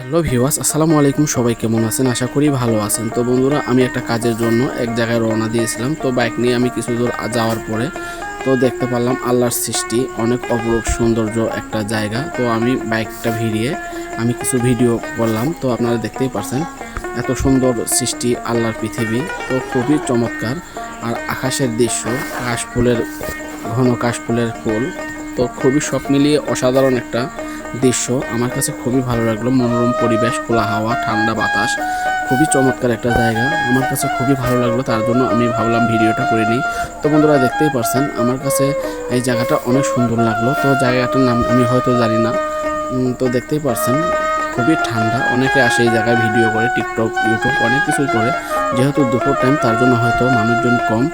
Hello ভিওয়াস আসসালামু আলাইকুম। সবাই কেমন আছেন? আশা করি ভালো আছেন। তো বন্ধুরা, আমি একটা কাজের জন্য এক জায়গায় রওনা দিয়েছিলাম। তো বাইক নিয়ে আমি কিছু দূর যাওয়ার পরে তো দেখতে পারলাম আল্লাহর সৃষ্টি, অনেক অপরূপ সৌন্দর্য একটা জায়গা। তো আমি বাইকটা ভিড়িয়ে আমি কিছু ভিডিও করলাম। তো আপনারা দেখতেই পারছেন এত সুন্দর সৃষ্টি আল্লাহর পৃথিবী। তো খুবই চমৎকার। আর আকাশের দৃশ্য, কাশফুলের, ঘন কাশফুলের ফুল। তো খুবই সব মিলিয়ে অসাধারণ একটা দৃশ্য আমার কাছে খুবই ভালো লাগল। মনোরম পরিবেশ, খোলা হাওয়া, ঠান্ডা বাতাস, খুবই চমৎকার একটা জায়গা। আমার কাছে খুবই ভালো লাগল, তার জন্য আমি ভাবলাম ভিডিওটা করে নিই। তো বন্ধুরা দেখতেই পারছেন, আমার কাছে এই জায়গাটা অনেক সুন্দর লাগল। তো জায়গাটার নাম আমি হয়তো জানি না। তো দেখতেই পারছেন, খুবই ঠান্ডা। অনেকে আসে এই জায়গায় ভিডিও করে, টিকটক, ইউটিউব, অনেক কিছুই করে। যেহেতু দুপুর টাইম তার জন্য হয়তো মানুষজন কম।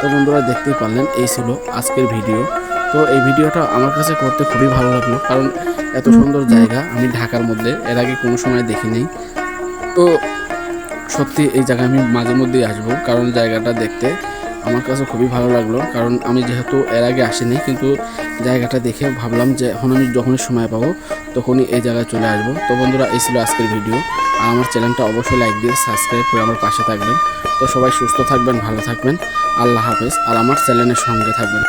তো বন্ধুরা দেখতেই পারলেন, এই ছিল আজকের ভিডিও। তো এই ভিডিওটা আমার কাছে করতে খুবই ভালো লাগল, কারণ এত সুন্দর জায়গা আমি ঢাকার মধ্যে, এর আগে কোনো সময় দেখিনি। তো সত্যি এই জায়গায় আমি মাঝে মধ্যেই আসব, কারণ জায়গাটা দেখতে আমার কাছে খুবই ভালো লাগল, কারণ আমি যেহেতু এর আগে আসিনি, কিন্তু জায়গাটা দেখে ভাবলাম যে এখন আমি যখনই সময় পাবো, তখনই এই জায়গায় চলে আসব। তো বন্ধুরা, এই ছিল আজকের ভিডিও। আর আমার চ্যানেলটা অবশ্যই লাইক দিয়ে সাবস্ক্রাইব করে আমার পাশে থাকবেন। তো সবাই সুস্থ থাকবেন, ভালো থাকবেন। আল্লাহ হাফেজ। আর আমার চ্যানেলের সঙ্গে থাকবেন।